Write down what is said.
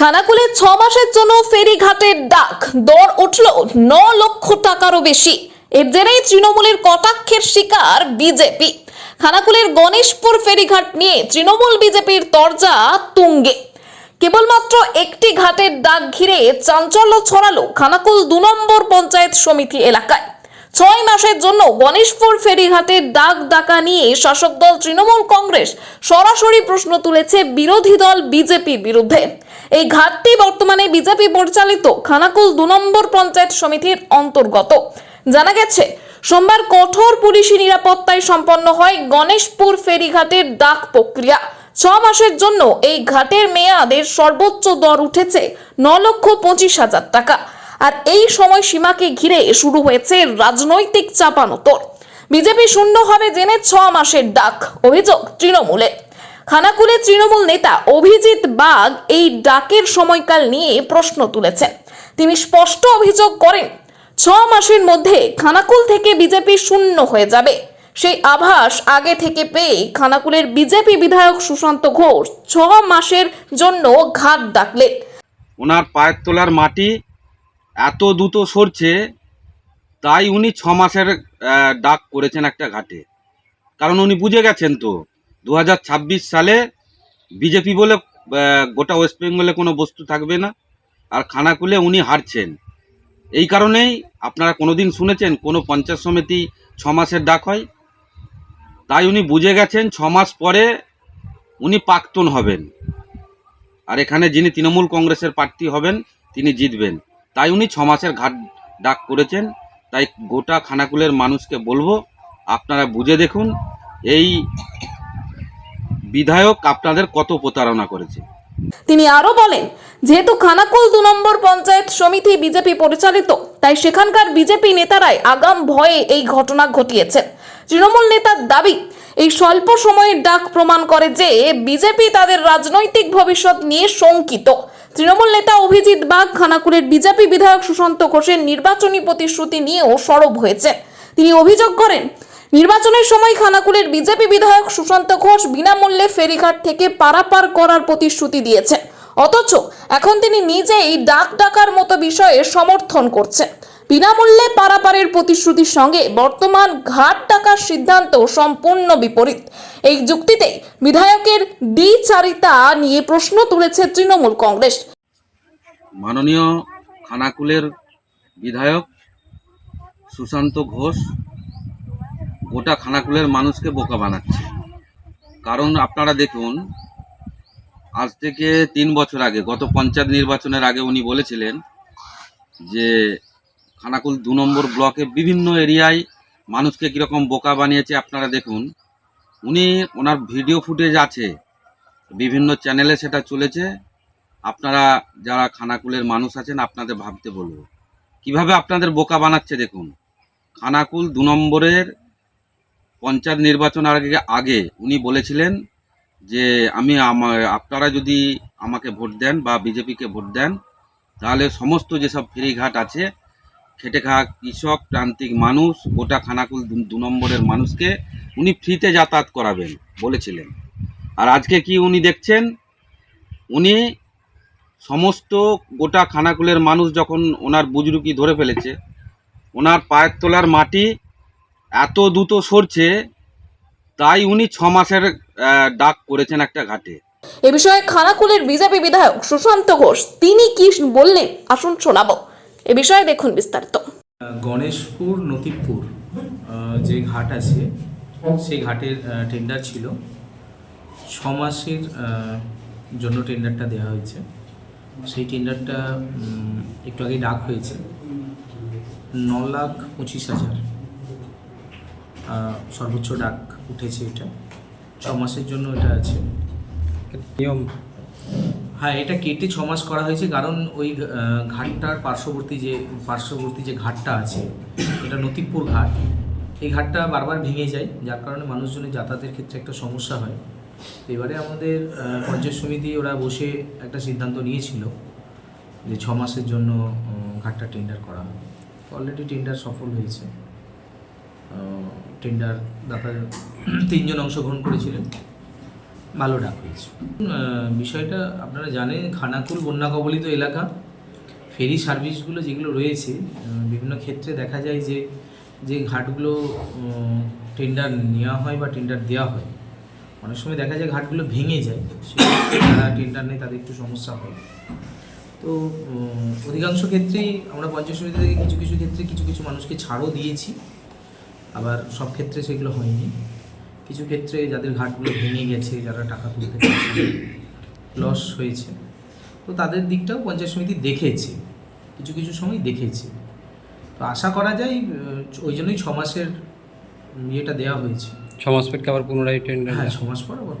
খানাকুলে ছ মাসের জন্য ফেরিঘাটের ডাক। দর উঠল ন লক্ষ টাকারও বেশি। এর জেরেই তৃণমূলের কটাক্ষের শিকার বিজেপি। খানাকুলের গণেশপুর ফেরিঘাট নিয়ে তৃণমূল বিজেপির তরজা তুঙ্গে। কেবলমাত্র একটি ঘাটের ডাক ঘিরে চাঞ্চল্য ছড়ালো খানাকুল দু নম্বর পঞ্চায়েত সমিতি এলাকায়। ছয় মাসের জন্য গণেশপুর ফেরিঘাটের ডাক ডাকা নিয়ে শাসক দল তৃণমূল কংগ্রেস সরাসরি প্রশ্ন তুলেছে বিরোধী দল বিজেপির বিরুদ্ধে। এই ঘাটটি বর্তমানে বিজেপি পরিচালিত খানাকুল দু নম্বর পঞ্চায়েত সমিতির অন্তর্গত। জানা গেছে, সোমবার কঠোর পুলিশি নিরাপত্তায় সম্পন্ন হয় গণেশপুর ফেরিঘাটের ডাক প্রক্রিয়া। ছ মাসের জন্য এই ঘাটের মেয়াদের সর্বোচ্চ দর উঠেছে ন লক্ষ পঁচিশ হাজার টাকা। আর এই সময় সীমাকে ঘিরে শুরু হয়েছে রাজনৈতিক চাপানোতর। বিজেপি শূন্য হবে জেনে ছ মাসের ডাক। অভিযোগ তৃণমূলে খানাকুলে তৃণমূল নেতা অভিজিৎ বাগ এই ডাকের সময়কাল নিয়ে প্রশ্ন তুলেছেন। তিনি স্পষ্ট অভিযোগ করেন, ছ মাসের মধ্যে খানাকুল থেকে বিজেপি শূন্য হয়ে যাবে। সেই আভাস আগে থেকে পেয়ে খানাকুলের বিজেপি বিধায়ক সুশান্ত ঘোষ ছ মাসের জন্য ঘাট ডাকলেন। ওনার পায়ের তোলার মাটি এত দ্রুত সরছে, তাই উনি ছ মাসের ডাক করেছেন একটা ঘাটে। কারণ উনি বুঝে গেছেন তো দু হাজার ছাব্বিশ সালে বিজেপি বলে গোটা ওয়েস্ট বেঙ্গলে কোনো বস্তু থাকবে না। আর খানাকুলে উনি হারছেন। এই কারণেই আপনারা কোনোদিন শুনেছেন, কোনো পঞ্চায়েত সমিতি ছ মাসের ডাক হয়। তাই উনি বুঝে গেছেন, ছ মাস পরে উনি প্রাক্তন হবেন। আর এখানে যিনি তৃণমূল কংগ্রেসের প্রার্থী হবেন, তিনি জিতবেন। তাই উনি ছ মাসের ঘাট ডাক করেছেন। তাই গোটা খানাকুলের মানুষকে বলব, আপনারা বুঝে দেখুন, এই বিধায়ক আপনাদের কত প্রতারণা করেছে? তিনি আরও বলেন, যেহেতু খানাকুল দু নম্বর পঞ্চায়েত সমিতি বিজেপি পরিচালিত, তাই সেখানকার বিজেপি নেতারাই আগাম ভয়ে এই ঘটনা ঘটিয়েছেন। তৃণমূল নেতার দাবি, এই স্বল্প সময়ের ডাক প্রমাণ করে যে বিজেপি তাদের রাজনৈতিক ভবিষ্যৎ নিয়ে শঙ্কিত। তৃণমূল নেতা অভিজিৎ বাগ খানাকুলের বিজেপি বিধায়ক সুশান্ত ঘোষের নির্বাচনী প্রতিশ্রুতি নিয়েও সরব হয়েছে। তিনি অভিযোগ করেন নির্বাচনের সময় খানাকুলের বিজেপি বিধায়ক সুশান্ত ঘোষ বিনামূল্যে ফেরিঘাট থেকে পারাপার করার প্রতিশ্রুতি দিয়েছেন অথচ এখন তিনি নিজেই ডাক ডাকার মতো বিষয়ে সমর্থন করছেন। বিনামূল্যে পারাপারের প্রতিশ্রুতির সঙ্গে বর্তমান ঘাট টাকার সিদ্ধান্ত সম্পূর্ণ বিপরীত। এই যুক্তিতে বিধায়কের দ্বিচারিতা নিয়ে প্রশ্ন তুলেছে তৃণমূল কংগ্রেস। মাননীয় খানাকুলের বিধায়ক সুশান্ত ঘোষ গোটা খানাকুলের মানুষকে বোকা বানাচ্ছে। কারণ আপনারা দেখুন, আজ থেকে তিন বছর আগে, গত পঞ্চায়েত নির্বাচনের আগে উনি বলেছিলেন যে খানাকুল দু নম্বর ব্লকে বিভিন্ন এরিয়ায় মানুষকে কীরকম বোকা বানিয়েছে, আপনারা দেখুন। উনি ওনার ভিডিও ফুটেজ আছে, বিভিন্ন চ্যানেলে সেটা চলেছে। আপনারা যারা খানাকুলের মানুষ আছেন, আপনাদের ভাবতে বলব। কীভাবে আপনাদের বোকা বানাচ্ছে দেখুন? খানাকুল দু নম্বরের পঞ্চায়েত নির্বাচন আগে আগে উনি বলেছিলেন যে আমি আপনারা যদি আমাকে ভোট দেন বা বিজেপিকে ভোট দেন, তাহলে সমস্ত যেসব ফেরিঘাট আছে খেটে খাওয়া কৃষক, প্রান্তিক মানুষ, গোটা খানাকুল দু নম্বরের মানুষকে উনি ফ্রিতে যাতায়াত করাবেন বলেছিলেন। আর আজকে কি উনি দেখছেন? উনি সমস্ত গোটা খানাকুলের মানুষ যখন ওনার বুজরুকি ধরে ফেলেছে, ওনার পায়ের তোলার মাটি এত দ্রুত সরছে তাই উনি ছ মাসের ডাক করেছেন একটা ঘাটে। এ বিষয়ে খানাকুলের বিজেপি বিধায়ক সুশান্ত ঘোষ তিনি কি বললেন? আসুন শোনাবো। এ বিষয়ে দেখুন বিস্তারিত। গণেশপুর নতিবপুর যে ঘাট আছে সেই ঘাটের টেন্ডার ছিল। ছ মাসের জন্য টেন্ডারটা দেওয়া হয়েছে। সেই টেন্ডারটা একটু আগে ডাক হয়েছে। ন লাখ পঁচিশ হাজার। সর্বোচ্চ ডাক উঠেছে এটা। ছ মাসের জন্য এটা আছে। নিয়ম। হ্যাঁ এটা কেটে ছ মাস করা হয়েছে, কারণ ওই ঘাটটার পার্শ্ববর্তী যে পার্শ্ববর্তী যে ঘাটটা আছে, এটা নতিবপুর ঘাট। এই ঘাটটা বারবার ভেঙে যায়, যার কারণে মানুষজনের যাতায়াতের ক্ষেত্রে একটা সমস্যা হয়। এবারে আমাদের পঞ্চায়েত সমিতি ওরা বসে একটা সিদ্ধান্ত নিয়েছিল যে ছ মাসের জন্য ঘাটটা টেন্ডার করা। হবে অলরেডি টেন্ডার সফল হয়েছে। টেন্ডার দাতা তিনজন অংশগ্রহণ করেছিলেন। ভালো ডাক হয়েছে। বিষয়টা আপনারা জানেন, খানাকুল বন্যা কবলিত এলাকা, ফেরি সার্ভিসগুলো যেগুলো রয়েছে বিভিন্ন ক্ষেত্রে দেখা যায় যে যে ঘাটগুলো টেন্ডার নেওয়া হয় বা টেন্ডার দেওয়া হয়। অনেক সময় দেখা যায় ঘাটগুলো ভেঙে যায় যারা টেন্ডার নেয় তাদের একটু সমস্যা হয়। তো অধিকাংশ ক্ষেত্রেই আমরা পঞ্চায়েত সমিতি থেকে কিছু কিছু ক্ষেত্রে কিছু কিছু মানুষকে ছাড়ও দিয়েছি। আবার সব ক্ষেত্রে সেগুলো হয়নি। কিছু ক্ষেত্রে যাদের ঘাটগুলো ভেঙে গেছে যারা টাকা তুলতে পারছে লস হয়েছে। তো তাদের দিকটাও পঞ্চায়েত সমিতি দেখেছে কিছু কিছু সময় দেখেছে। তো আশা করা যায় ওই জন্যই ছ মাসের ইয়েটা দেওয়া হয়েছে। ছ মাস পর আবার পুনরায় টেন্ডার হ্যাঁ ছ মাস পর আবার